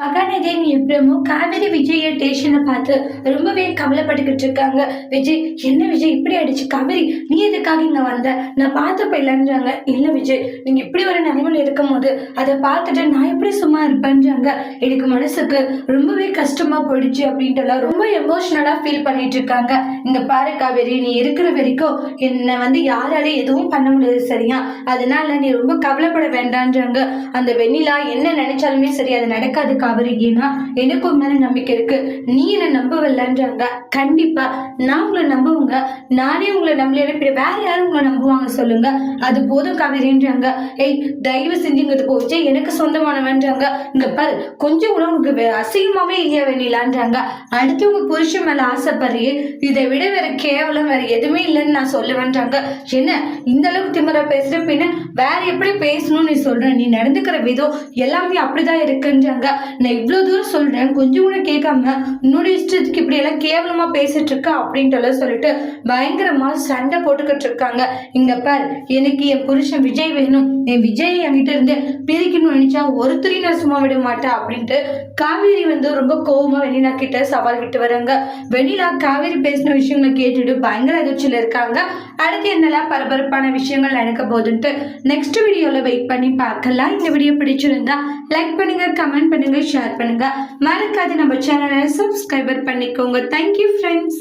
மகாநதியின் எப்பறமும் காவேரி விஜய டேஷனை பார்த்து ரொம்பவே கவலைப்பட்டுக்கிட்டு இருக்காங்க. விஜய் என்ன விஜய் இப்படி ஆயிடுச்சு காவேரி? நீ எதுக்காக இங்க வந்த? நான் பார்த்து போயிடலான்றாங்க இல்ல விஜய் நீங்க இப்படி ஒரு நிலைமையில இருக்கும் போது அதை பார்த்துட்டு நான் எப்படி சும்மா இருப்பேன்றாங்க? எனக்கு மனசுக்கு ரொம்பவே கஷ்டமா போயிடுச்சு அப்படின்ட்டு எல்லாம் ரொம்ப எமோஷனலா ஃபீல் பண்ணிட்டு இருக்காங்க. இந்த பாரு காவேரி நீ இருக்கிற வரைக்கும் என்னை வந்து யாராலையும் எதுவும் பண்ண முடியாது சரியா? அதனால நீ ரொம்ப கவலைப்பட வேண்டான்றாங்க. அந்த வெண்ணிலா என்ன நினைச்சாலுமே சரி அது நடக்காது காவேரி ஏன்னா எனக்கு மேல நம்பிக்கை இருக்கு. நீ என்ன நம்பவில்லைன்றாங்க. கண்டிப்பா நான் உங்களை நம்புவேங்க. நானே உங்களை நம்பலையே இப்படி வேற யாரும் உங்களை நம்புவாங்க சொல்லுங்க. அது போதும் காவேரின்றாங்க. ஏய் தயவு செஞ்சுங்கிறது போச்சு. எனக்கு சொந்தமானவன்றாங்க. இங்க பாரு கொஞ்சம் கூட உனக்கு அசிங்கமாவே இல்லையா வேண்டியலான்றாங்க. அடுத்து உங்க புருஷன் மேல ஆசைப்படுறியே இதை விட வேற கேவலம் வேற எதுவுமே இல்லைன்னு நான் சொல்லுவேன்றாங்க. என்ன இந்த அளவுக்கு திமரா பேசுற பின்ன வேற எப்படி பேசணும்னு நீ சொல்ற? நீ நடந்துக்கிற விதம் எல்லாமே அப்படிதான் இருக்குன்றாங்க. நான் இவ்வளோ தூரம் சொல்கிறேன் கொஞ்சம் கூட கேட்காம உன்னோட இஷ்டத்துக்கு இப்படி எல்லாம் கேவலமா பேசிட்டு இருக்க அப்படின்ட்டு சொல்லிட்டு பயங்கரமாக சண்டை போட்டுக்கிட்டு இருக்காங்க. இங்க பார் எனக்கு என் புருஷன் விஜய் வேணும். என் விஜய் என்கிட்ட இருந்து பிரிக்கணும்னு நினைச்சா ஒருத்தரையும் நான் சும்மா விட மாட்டேன் அப்படின்ட்டு காவேரி வந்து ரொம்ப கோபமாக வெண்ணிலா கிட்ட சவால் விட்டு வராங்க. வெண்ணிலா காவேரி பேசின விஷயங்களை கேட்டுட்டு பயங்கர அதிர்ச்சியில் இருக்காங்க. அடுத்து என்னெல்லாம் பரபரப்பான விஷயங்கள் நடக்க போகுதுன்ட்டு நெக்ஸ்ட் வீடியோவில் வெயிட் பண்ணி பார்க்கலாம். இந்த வீடியோ பிடிச்சிருந்தா லைக் பண்ணுங்க கமெண்ட் பண்ணுங்க ஷேர் பண்ணுங்க. மறக்காது நம்ம சேனலை சப்ஸ்கிரைபர் பண்ணிக்கோங்க. Thank you friends